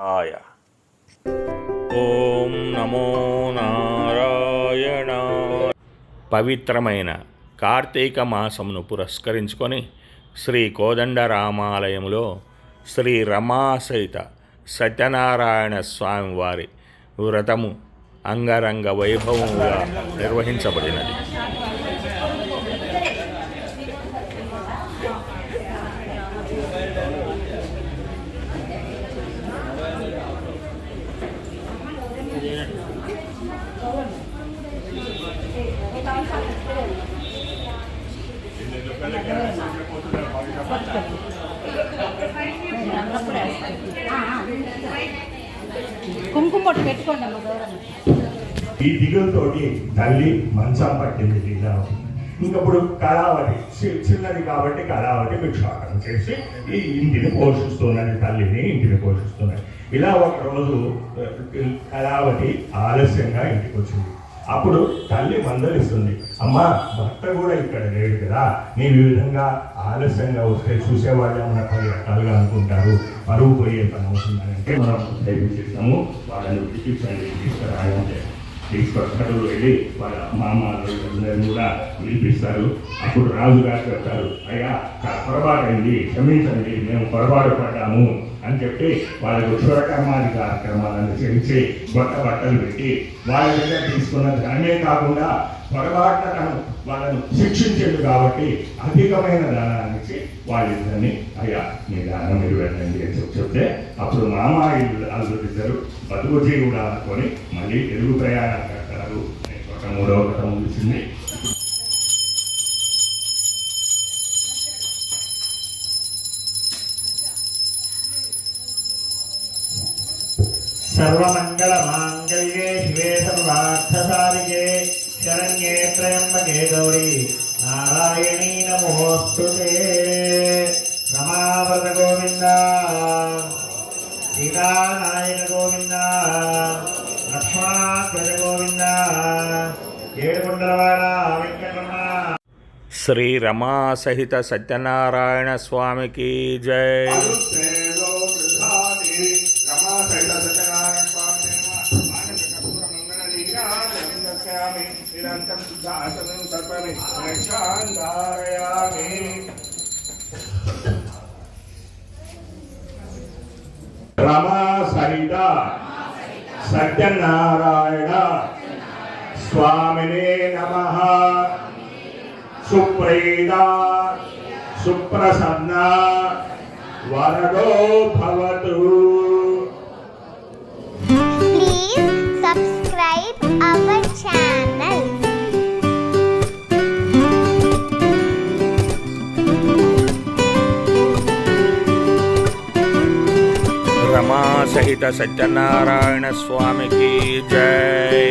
ఆయ. ఓం నమో నారాయణ. పవిత్రమైన కార్తీక మాసమును పురస్కరించుకొని శ్రీ కోదండరామాలయంలో శ్రీ రమాసహిత సత్యనారాయణ స్వామి వారి వ్రతము అంగరంగ వైభవముగా నిర్వహించబడినది. కుంకుమ పొట్టు పెట్టుకోండి అమ్మ ఈ దిగులతోటి తల్లి మంచం పట్టింది లీలావతి ఇంకప్పుడు కళావతి చిన్నది కాబట్టి కళావతి భిక్షాటం చేసి ఈ ఇంటిని పోషిస్తున్నది తల్లిని ఇంటిని పోషిస్తున్నది. ఇలా ఒక రోజు ఆ, కళావతి ఆలస్యంగా ఇంటికి వచ్చింది అప్పుడు తల్లి మందలిస్తుంది. అమ్మా భర్త కూడా ఇక్కడ లేడు కదా. నేను ఈ విధంగా ఆలస్యంగా వస్తే చూసేవాళ్ళు ఏమన్నా పది రకాలుగా అనుకుంటారు. పరువు పోయే పని అవుతుందంటే మనం ధైర్యం చేస్తాము. వాళ్ళని పిలిపించండి తీసుకురాయంటే తీసుకొస్తారు వెళ్ళి వాళ్ళ మామ అందరిని కూడా పిలిపిస్తారు. అప్పుడు రాజుగారు చెప్తారు అయ్యా కా- పొరపాటు అయింది క్షమించండి. మేము పొరపాటు పడ్డాము. అని చెప్పి వాళ్ళకు క్షురకర్మాది కార్యక్రమాలను చేయించి కొత్త బట్టలు పెట్టి వాళ్ళ దగ్గర తీసుకున్న ధనమే కాకుండా పొరపాటున తను వాళ్ళను శిక్షించేది కాబట్టి అధికమైన దానాన్ని ఇచ్చి వాళ్ళిద్దరిని అయ్యా మీ దానం మీరు వెళ్ళండి అని చెప్పి చెప్తే అప్పుడు మామ అల్లుడిద్దరు ఇద్దరు బతుకు జీవుడు అనుకొని మళ్ళీ తెలుగు ప్రయాణం కట్టారు ఒక మూడవ కథ ముగిసింది. సర్వమంగళ మాంగళ్యే శివే సర్వార్థసారికే శరణ్యే త్రయంబకే గౌరీ నారాయణీ నమోస్తుతే రమావత గోవింద సీతానాయక గోవింద లక్ష్మణాధ్వజ గోవింద ఏడుకొండలవాడ వెంకటరమణ శ్రీ రమాసహిత సత్యనారాయణ స్వామికి జై రమా సహిత సత్యనారాయణ స్వామినే నమ. సుప్రీత సుప్రసన్న వరదో భవతు. రమాసహిత సత్యనారాయణ స్వామికి జై